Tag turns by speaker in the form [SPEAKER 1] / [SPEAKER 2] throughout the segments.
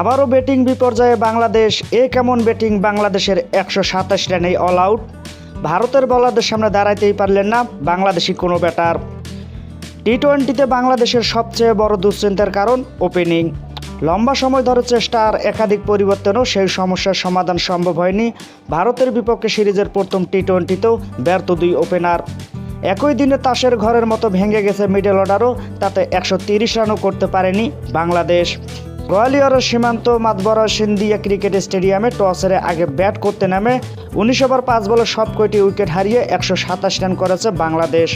[SPEAKER 1] আবারও ব্যাটিং বিপর্যয়ে বাংলাদেশ, এ কেমন ব্যাটিং বাংলাদেশের একশো সাতাশ রানেই অল আউট ভারতের বলারদের সামনে দাঁড়াইতেই পারলেন না বাংলাদেশি কোনো ব্যাটার টি টোয়েন্টিতে বাংলাদেশের সবচেয়ে বড় দুশ্চিন্তার কারণ ওপেনিং লম্বা সময় ধরে চেষ্টা আর একাধিক পরিবর্তনও সেই সমস্যার সমাধান সম্ভব হয়নি। ভারতের বিপক্ষে সিরিজের প্রথম টি টোয়েন্টিতেও ব্যর্থ দুই ওপেনার একই দিনে তাসের ঘরের মতো ভেঙে গেছে মিডল অর্ডারও তাতে একশো রানও করতে পারেনি বাংলাদেশ। গোয়ালিয়রের সীমান্ত মাতবরা সিন্দিয়া ক্রিকেট স্টেডিয়ামে টসের আগে ব্যাট করতে নামে। উনিশ ওভার পাঁচ বলে সব কয়টি উইকেট হারিয়ে একশো সাতাশ রান করেছে বাংলাদেশ।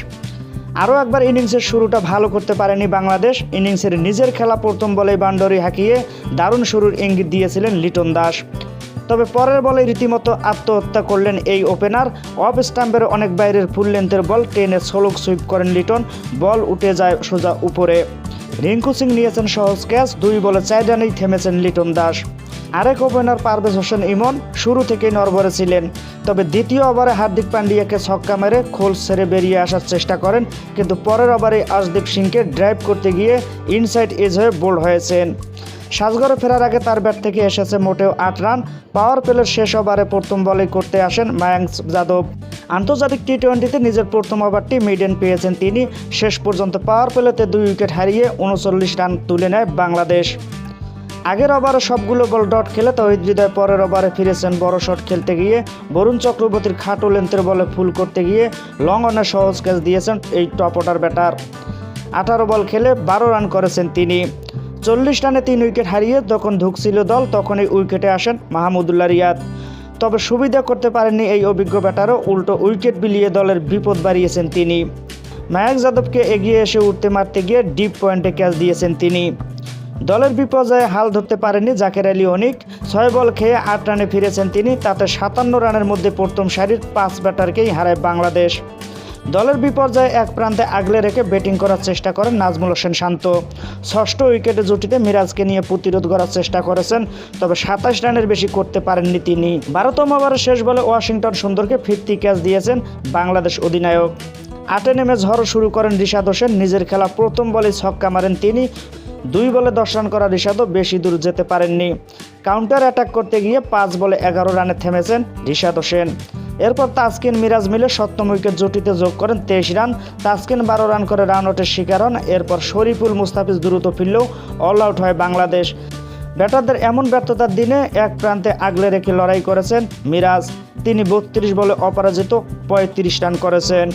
[SPEAKER 1] আরও একবার ইনিংসের শুরুটা ভালো করতে পারেনি বাংলাদেশ। ইনিংসের নিজের খেলা প্রথম বলেই বান্ডরি হাঁকিয়ে দারুণ শুরুর ইঙ্গিত দিয়েছিলেন লিটন দাস। তবে পরের বলে রীতিমতো আত্মহত্যা করলেন এই ওপেনার। অফ স্টাম্পের অনেক বাইরের ফুল লেন্থের বল টেনে সোলক সুইপ করেন লিটন। বল উঠে যায় সোজা উপরে। রিঙ্কু সিং নিয়েছেন সহজ ক্যাচ দুই বলে চার রানেই থেমেছেন লিটন দাস। আরেক ওপেনার পারভেজ হোসেন ইমন শুরু থেকেই নরবরে ছিলেন। তবে দ্বিতীয় ওভারে হার্দিক পান্ডিয়াকে ছক্কা মেরে খোল ছেড়ে বেরিয়ে আসার চেষ্টা করেন, কিন্তু পরের ওভারে আশদীপ সিংকে ড্রাইভ করতে গিয়ে ইনসাইড এজ হয়ে বোল্ড হয়েছেন। সাজগড়ে ফেরার আগে তার ব্যাট থেকে এসেছে মোটেও আট রান। পাওয়ার প্লের শেষ ওভারে প্রথম বলেই করতে আসেন মায়াঙ্ক যাদব। আন্তর্জাতিক টি টোয়েন্টিতে নিজের প্রথম ওভারটি মিডেন পেয়েছেন তিনি। শেষ পর্যন্ত পাওয়ার প্লেতে দুই উইকেট হারিয়ে উনচল্লিশ রান তুলে নেয় বাংলাদেশ। আগের ওভারে সবগুলো বল ডট খেলে তহিদ পরের ওভারে ফিরেছেন বড় শট খেলতে গিয়ে। বরুণ চক্রবর্তীর খাটো লেন্থের বলে ফুল করতে গিয়ে লং অনে সহজ ক্যাচ দিয়েছেন এই টপ অর্ডার ব্যাটার। আঠারো বল খেলে বারো রান করেছেন তিনি। চল্লিশ রানে তিন উইকেট হারিয়ে যখন ঢুকছিল দল তখন এই উইকেটে আসেন মাহমুদুল্লাহ রিয়াদ। তবে সুবিধা করতে পারেননি এই অভিজ্ঞ ব্যাটারও, উল্টো উইকেট বিলিয়ে দলের বিপদ বাড়িয়েছেন তিনি। মায়াঙ্ক যাদবকে এগিয়ে এসে উঠতে মারতে গিয়ে ডিপ পয়েন্টে ক্যাচ দিয়েছেন তিনি। দলের বিপর্যয়ে হাল ধরতে পারেননি জাকের আলী অনিক, ছয় বল খেয়ে আট রানে ফিরেছেন তিনি, তাতে সাতান্ন রানের মধ্যে প্রথম সারির পাঁচ ব্যাটারকেই হারায় বাংলাদেশ। দলের বিপর্যয়ে এক প্রান্তে আগলে রেখে ব্যাটিং করার চেষ্টা করেন নাজমুল হোসেন শান্ত। ষষ্ঠ উইকেটে জুটিতে মিরাজকে নিয়ে প্রতিরোধ করার চেষ্টা করেছেন, তবে সাতাশ রানের বেশি করতে পারেননি তিনি। বারোতম ওভারের শেষ বলে ওয়াশিংটন সুন্দরকে ফিরতি ক্যাচ দিয়েছেন বাংলাদেশ অধিনায়ক। আটে নেমে ঝড় শুরু করেন রিশাদ হোসেন, নিজের খেলা প্রথম বলে ছক্কা মারেন তিনি, দুই বলে দশ রান করা রিশাদও বেশি দূর যেতে পারেননি। কাউন্টার অ্যাটাক করতে গিয়ে পাঁচ বলে এগারো রানে থেমেছেন রিশাদ হোসেন। এরপর তাসকিন মিরাজ মিলে সপ্তম উইকেট জুটিতে যোগ করেন তেইশ রান। তাসকিন বারো রান করে রান আউটের শিকার হন। এরপর শরীফুল মুস্তাফিজ দ্রুত ফিরলেও অল আউট হয় বাংলাদেশ। ব্যাটারদের এমন ব্যর্থতার দিনে এক প্রান্তে আগলে রেখে লড়াই করেছেন মিরাজ। তিনি বত্রিশ বলে অপরাজিত পঁয়ত্রিশ রান করেছেন।